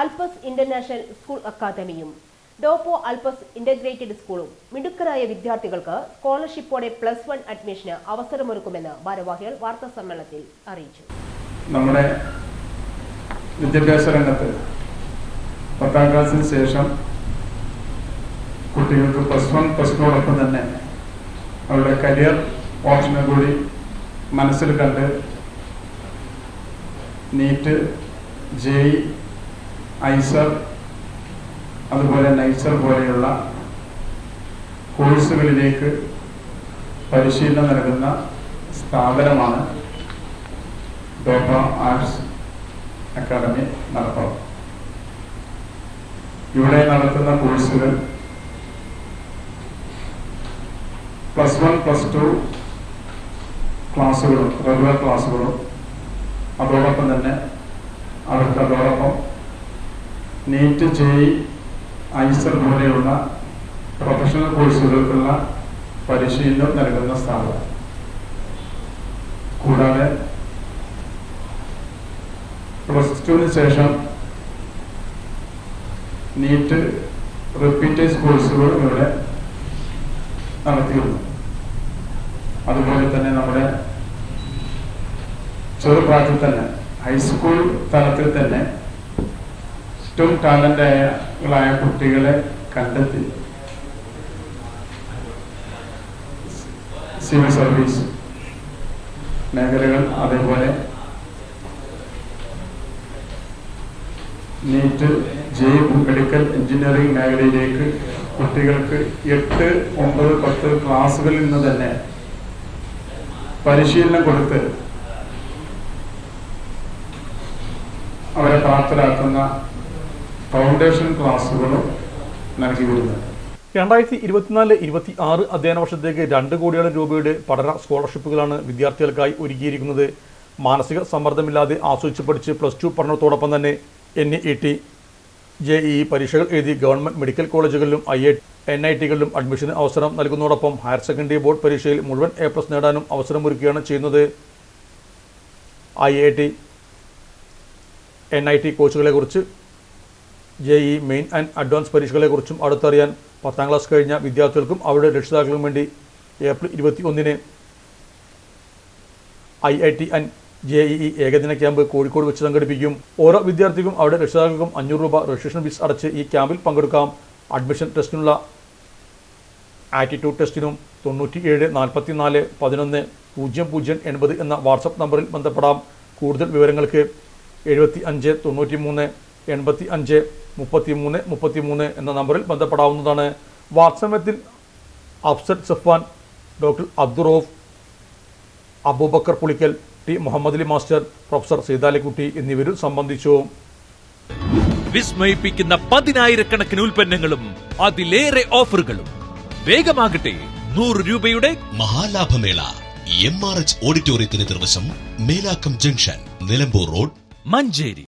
അൽപസ് international school അക്കാദമിയും ഡോപ്പോ അൽപസ് integrated സ്കൂളും മിടുക്കരായ വിദ്യാർത്ഥികൾക്ക് സ്കോളർഷിപ്പോടെ പ്ലസ് വൺ അഡ്മിഷന് അവസരമൊരുക്കുമെന്ന് ഭാരവാഹികൾ വാർത്താ സമ്മേളനത്തിൽ അറിയിച്ചു. നമ്മുടെ വിദ്യാഭ്യാസ രംഗത്ത് പത്താം ക്ലാസ്സിന് ശേഷം കുട്ടികൾക്ക് പ്ലസ് വൺ പ്ലസ് ടുവോടൊപ്പം തന്നെ അവരുടെ കരിയർ ഓപ്ഷനെ കൂടി മനസ്സിൽ കണ്ട് നീറ്റ് ജെയ് ഐസർ അതുപോലെ നൈസർ പോലെയുള്ള കോഴ്സുകളിലേക്ക് പരിശീലനം നൽകുന്ന സ്ഥാപനമാണ് ഡോപ്പ ആർട്സ് അക്കാദമി നടത്തണം ഇവിടെ നടത്തുന്ന കോഴ്സുകൾ പ്ലസ് വൺ പ്ലസ് ടു ക്ലാസ്സുകളും റെഗുലർ ക്ലാസ്സുകളും അതോടൊപ്പം തന്നെ അവർക്ക് അതോടൊപ്പം നീറ്റ് ജെയ് ഐസർ പോലെയുള്ള പ്രൊഫഷണൽ കോഴ്സുകൾക്കുള്ള പരിശീലനം നൽകുന്ന സ്ഥാപനം. കൂടാതെ പ്ലസ് ടുവിന് ശേഷം നീറ്റ് റിപ്പീറ്റേഴ്സ് കോഴ്സുകളും ഇവിടെ നടത്തിയിരുന്നു. അതുപോലെ തന്നെ നമ്മുടെ ചെറുപ്രായത്തിൽ തന്നെ ഹൈസ്കൂൾ തലത്തിൽ തന്നെ ഏറ്റവും ടാലന്റായ കുട്ടികളെ കണ്ടെത്തി. സിവിൽ സർവീസ് മേഖലകൾ അതേപോലെ നീറ്റ് ജെ മെഡിക്കൽ എഞ്ചിനീയറിംഗ് മേഖലയിലേക്ക് കുട്ടികൾക്ക് എട്ട് ഒമ്പത് പത്ത് ക്ലാസ്സുകളിൽ നിന്ന് തന്നെ പരിശീലനം കൊടുത്ത് അവരെ പ്രാപ്തരാക്കുന്ന ഫൗണ്ടേഷൻ ക്ലാസ്സുകളും നൽകി വരുന്നത്. രണ്ടായിരത്തി ഇരുപത്തിനാല് ഇരുപത്തി ആറ് അധ്യയന വർഷത്തേക്ക് രണ്ട് കോടിയോളം രൂപയുടെ പഠന സ്കോളർഷിപ്പുകളാണ് വിദ്യാർത്ഥികൾക്കായി ഒരുക്കിയിരിക്കുന്നത്. മാനസിക സമ്മർദ്ദമില്ലാതെ ആസ്വദിച്ച് പഠിച്ച് പ്ലസ് ടു പഠനത്തോടൊപ്പം തന്നെ N E T J E പരീക്ഷകൾ എഴുതി ഗവൺമെന്റ് മെഡിക്കൽ കോളേജുകളിലും ഐ ഐ എൻ ഐ ടികളിലും അഡ്മിഷന് അവസരം നൽകുന്നതോടൊപ്പം ഹയർ സെക്കൻഡറി ബോർഡ് പരീക്ഷയിൽ മുഴുവൻ എ പ്ലസ് നേടാനും അവസരമൊരുക്കുകയാണ് ചെയ്യുന്നത്. I I T N I T കോഴ്സുകളെക്കുറിച്ച് J E main and advance പരീക്ഷകളെക്കുറിച്ചും അടുത്തറിയാൻ പത്താം ക്ലാസ് കഴിഞ്ഞ വിദ്യാർത്ഥികൾക്കും അവരുടെ രക്ഷിതാക്കൾക്കും വേണ്ടി ഏപ്രിൽ ഇരുപത്തി ഒന്നിന് I I T and J E ഏകദിന ക്യാമ്പ് കോഴിക്കോട് വെച്ച് സംഘടിപ്പിക്കും. ഓരോ വിദ്യാർത്ഥിക്കും അവരുടെ രക്ഷിതാക്കൾക്കും അഞ്ഞൂറ് രൂപ രജിസ്ട്രേഷൻ ഫീസ് അടച്ച് ഈ ക്യാമ്പിൽ പങ്കെടുക്കാം. അഡ്മിഷൻ ടെസ്റ്റിനുള്ള ആറ്റിറ്റ്യൂഡ് ടെസ്റ്റിനും തൊണ്ണൂറ്റി ഏഴ് നാൽപ്പത്തി നാല് പതിനൊന്ന് പൂജ്യം പൂജ്യം എൺപത് എന്ന വാട്സപ്പ് നമ്പറിൽ ബന്ധപ്പെടാം. കൂടുതൽ വിവരങ്ങൾക്ക് എഴുപത്തി അഞ്ച് തൊണ്ണൂറ്റി മൂന്ന് എൺപത്തി അഞ്ച് മുപ്പത്തി മൂന്ന് മുപ്പത്തി മൂന്ന് എന്ന നമ്പറിൽ ബന്ധപ്പെടാവുന്നതാണ്. വാട്സമയത്തിൽ Afzal Safwan doctor Abdurauf Abubakar Pulikkal T Muhammad Ali master professor Seethalikutty എന്നിവരും സംബന്ധിച്ചു. വിസ്മയിപ്പിക്കുന്ന പതിനായിരക്കണക്കിന് ഉൽപ്പന്നങ്ങളും അതിലേറെ ഓഫറുകളും. വേഗമാകട്ടെ നൂറ് രൂപയുടെ മഹാലാഭമേള എം ആർ എച്ച് ഓഡിറ്റോറിയത്തിന് നിർവശം മേലാക്കം ജംഗ്ഷൻ നിലമ്പൂർ റോഡ് മഞ്ചേരി.